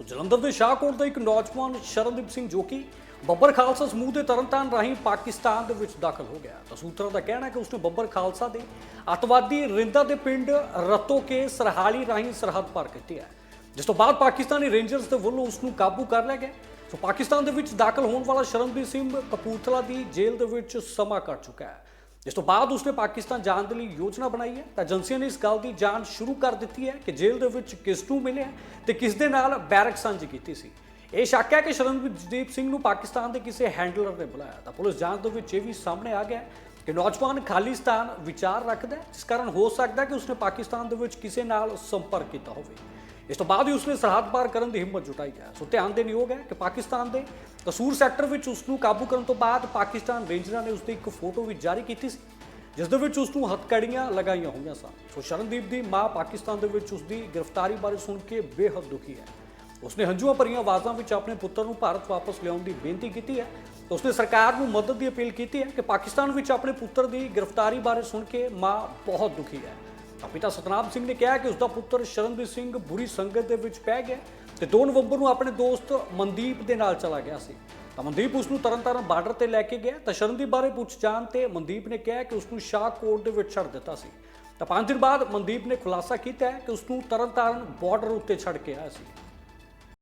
ਸੋ ਜਲੰਧਰ ਦੇ ਸ਼ਾਹਕੋਟ ਦਾ ਇੱਕ ਨੌਜਵਾਨ ਸ਼ਰਨਦੀਪ ਸਿੰਘ ਜੋ ਕਿ ਬੱਬਰ ਖਾਲਸਾ ਸਮੂਹ ਦੇ ਤਰਨਤਾਰਨ ਰਾਹੀਂ ਪਾਕਿਸਤਾਨ ਦੇ ਵਿੱਚ ਦਾਖਲ ਹੋ ਗਿਆ। ਤਾਂ ਸੂਤਰਾਂ ਦਾ ਕਹਿਣਾ ਹੈ ਕਿ ਉਸਨੇ ਬੱਬਰ ਖਾਲਸਾ ਦੇ ਅੱਤਵਾਦੀ ਰਿੰਦਾ ਦੇ ਪਿੰਡ ਰਤੋ ਕੇ ਸਰਹਾਲੀ ਰਾਹੀਂ ਸਰਹੱਦ ਪਾਰ ਕੀਤੀ ਹੈ। ਜਿਸ ਤੋਂ ਬਾਅਦ ਪਾਕਿਸਤਾਨੀ ਰੇਂਜਰਸ ਦੇ ਵੱਲੋਂ ਉਸ ਨੂੰ ਕਾਬੂ ਕਰ ਲਿਆ ਗਿਆ। ਸੋ ਪਾਕਿਸਤਾਨ ਦੇ ਵਿੱਚ ਦਾਖਲ ਹੋਣ ਵਾਲਾ ਸ਼ਰਨਦੀਪ ਸਿੰਘ ਕਪੂਰਥਲਾ ਦੀ ਜੇਲ੍ਹ ਦੇ ਵਿੱਚ ਸਮਾਂ ਕੱਟ ਚੁੱਕਾ ਹੈ। ਜਿਸ ਤੋਂ ਬਾਅਦ ਉਸਨੇ ਪਾਕਿਸਤਾਨ ਜਾਣ ਦੇ ਲਈ ਯੋਜਨਾ ਬਣਾਈ ਹੈ, ਤਾਂ ਏਜੰਸੀਆਂ ਨੇ ਇਸ ਗੱਲ ਦੀ ਜਾਂਚ ਸ਼ੁਰੂ ਕਰ ਦਿੱਤੀ ਹੈ ਕਿ ਜੇਲ੍ਹ ਦੇ ਵਿੱਚ ਕਿਸ ਨੂੰ ਮਿਲਿਆ ਤੇ ਕਿਸ ਦੇ ਨਾਲ ਬੈਰਕ ਸਾਂਝੀ ਕੀਤੀ ਸੀ। ਇਹ ਸ਼ੱਕ ਹੈ ਕਿ ਸ਼ਰਨਦੀਪ ਸਿੰਘ ਨੂੰ ਪਾਕਿਸਤਾਨ ਦੇ ਕਿਸੇ ਹੈਂਡਲਰ ਨੇ ਬੁਲਾਇਆ, ਤਾਂ ਪੁਲਿਸ ਜਾਂਚ ਦੇ ਵਿੱਚ ਇਹ ਵੀ ਸਾਹਮਣੇ ਆ ਗਿਆ ਕਿ ਨੌਜਵਾਨ ਖਾਲਿਸਤਾਨ ਵਿਚਾਰ ਰੱਖਦਾ ਜਿਸ ਕਾਰਨ ਹੋ ਸਕਦਾ ਕਿ ਉਸਨੇ ਪਾਕਿਸਤਾਨ ਦੇ ਵਿੱਚ ਕਿਸੇ ਨਾਲ ਸੰਪਰਕ ਕੀਤਾ ਹੋਵੇ। ਇਸ ਤੋਂ ਬਾਅਦ ਹੀ ਉਸਨੇ ਸਰਹੱਦ ਪਾਰ ਕਰਨ ਦੀ ਹਿੰਮਤ ਜੁਟਾਈ ਹੈ। ਸੋ ਧਿਆਨ ਦੇਣ ਯੋਗ ਹੈ ਕਿ ਪਾਕਿਸਤਾਨ ਦੇ ਕਸੂਰ ਸੈਕਟਰ ਵਿੱਚ ਉਸ ਨੂੰ ਕਾਬੂ ਕਰਨ ਤੋਂ ਬਾਅਦ ਪਾਕਿਸਤਾਨ ਰੇਂਜਰਾਂ ਨੇ ਉਸ ਦੀ ਇੱਕ ਫੋਟੋ ਵੀ ਜਾਰੀ ਕੀਤੀ ਸੀ, ਜਿਸ ਦੇ ਵਿੱਚ ਉਸ ਨੂੰ ਹੱਥਕੜੀਆਂ ਲਗਾਈਆਂ ਹੋਈਆਂ ਸਨ। ਸੋ ਸ਼ਰਨਦੀਪ ਦੀ ਮਾਂ ਪਾਕਿਸਤਾਨ ਦੇ ਵਿੱਚ ਉਸ ਦੀ ਗ੍ਰਿਫਤਾਰੀ ਬਾਰੇ ਸੁਣ ਕੇ ਬੇਹੱਦ ਦੁਖੀ ਹੈ। ਉਸਨੇ ਹੰਝੂਆਂ ਭਰੀਆਂ ਆਵਾਜ਼ਾਂ ਵਿੱਚ ਆਪਣੇ ਪੁੱਤਰ ਨੂੰ ਭਾਰਤ ਵਾਪਸ ਲਿਆਉਣ ਦੀ ਬੇਨਤੀ ਕੀਤੀ ਹੈ। ਉਸਨੇ ਸਰਕਾਰ ਨੂੰ ਮਦਦ ਦੀ ਅਪੀਲ ਕੀਤੀ ਹੈ ਕਿ ਪਾਕਿਸਤਾਨ ਵਿੱਚ ਆਪਣੇ ਪੁੱਤਰ ਦੀ ਗ੍ਰਿਫਤਾਰੀ ਬਾਰੇ ਸੁਣ ਕੇ ਮਾਂ ਬਹੁਤ ਦੁਖੀ ਹੈ। ਤਾਂ ਪਿਤਾ ਸਤਨਾਮ ਸਿੰਘ ਨੇ ਕਿਹਾ ਕਿ ਉਸ ਦਾ ਪੁੱਤਰ ਸ਼ਰਨਦੀਪ ਸਿੰਘ ਬੁਰੀ ਸੰਗਤ ਦੇ ਵਿੱਚ ਪੈ ਗਿਆ ਤੇ 2 ਨਵੰਬਰ ਨੂੰ ਆਪਣੇ ਦੋਸਤ ਮਨਦੀਪ ਦੇ ਨਾਲ ਚਲਾ ਗਿਆ ਸੀ। ਤਾਂ ਮਨਦੀਪ ਉਸ ਨੂੰ ਤਰਨਤਾਰਨ ਬਾਰਡਰ ਤੇ ਲੈ ਕੇ ਗਿਆ ਤਾਂ ਸ਼ਰਨਦੀਪ ਬਾਰੇ ਪੁੱਛ ਜਾਣ ਤੇ ਮਨਦੀਪ ਨੇ ਕਿਹਾ ਕਿ ਉਸ ਨੂੰ ਸ਼ਾਹਕੋਟ ਦੇ ਵਿੱਚ ਛੱਡ ਦਿੱਤਾ ਸੀ। ਤਾਂ 5 ਦਿਨ ਬਾਅਦ ਮਨਦੀਪ ਨੇ ਖੁਲਾਸਾ ਕੀਤਾ ਕਿ ਉਸ ਨੂੰ ਤਰਨਤਾਰਨ ਬਾਰਡਰ ਉੱਤੇ ਛੱਡ ਕੇ ਆਇਆ ਸੀ।